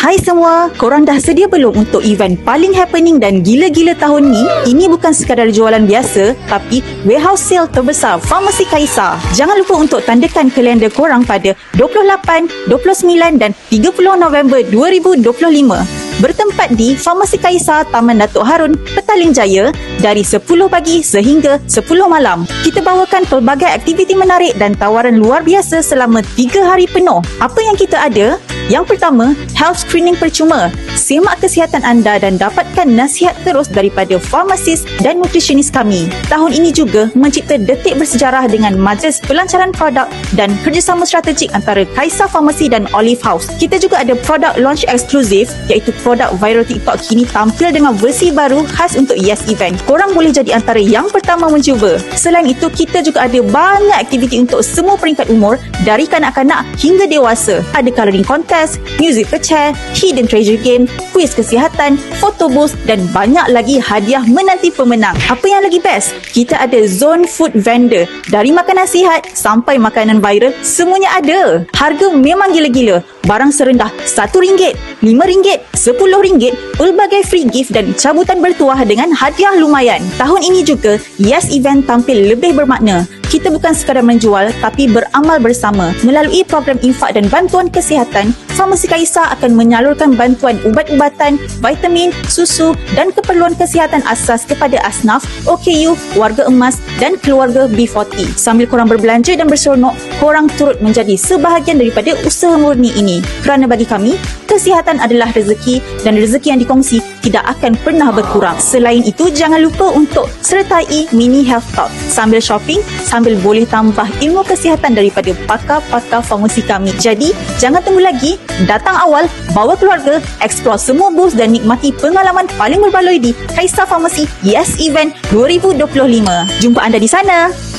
Hai semua, korang dah sedia belum untuk event paling happening dan gila-gila tahun ni? Ini bukan sekadar jualan biasa, tapi warehouse sale terbesar Farmasi Kaisar. Jangan lupa untuk tandakan kalender korang pada 28, 29 dan 30 November 2025 bertempat di Farmasi Kaisar Taman Datuk Harun, Petaling Jaya dari 10 pagi sehingga 10 malam. Kita bawakan pelbagai aktiviti menarik dan tawaran luar biasa selama 3 hari penuh. Apa yang kita ada? Yang pertama, health screening percuma. Semak kesihatan anda dan dapatkan nasihat terus daripada farmasis dan nutritionist kami. Tahun ini juga mencipta detik bersejarah dengan majlis pelancaran produk dan kerjasama strategik antara Kaisar Farmasi dan Olive House. Kita juga ada produk launch eksklusif iaitu produk viral TikTok kini tampil dengan versi baru khas untuk Yes Event. Korang boleh jadi antara yang pertama mencuba. Selain itu, kita juga ada banyak aktiviti untuk semua peringkat umur dari kanak-kanak hingga dewasa. Ada coloring contest, music per chair, hidden treasure game, kuis kesihatan, foto booth dan banyak lagi hadiah menanti pemenang. Apa yang lagi best? Kita ada zone food vendor. Dari makanan sihat sampai makanan viral, semuanya ada. Harga memang gila-gila. Barang serendah RM1, RM5, RM10, pelbagai free gift dan cabutan bertuah dengan hadiah lumayan. Tahun ini juga, Yes Event tampil lebih bermakna. Kita bukan sekadar menjual tapi beramal bersama. Melalui program infak dan bantuan kesihatan, Farmasi Kaisar akan menyalurkan bantuan ubat-ubatan, vitamin, susu dan keperluan kesihatan asas kepada asnaf, OKU, warga emas dan keluarga B40. Sambil korang berbelanja dan berseronok, korang turut menjadi sebahagian daripada usaha murni ini. Kerana bagi kami, kesihatan adalah rezeki dan rezeki yang dikongsi tidak akan pernah berkurang. Selain itu, jangan lupa untuk sertai mini health talk. Sambil shopping, sambil boleh tambah ilmu kesihatan daripada pakar-pakar farmasi kami. Jadi, jangan tunggu lagi. Datang awal, bawa keluarga, explore semua booth dan nikmati pengalaman paling berbaloi di Kaisar Farmasi Yes Event 2025. Jumpa anda di sana.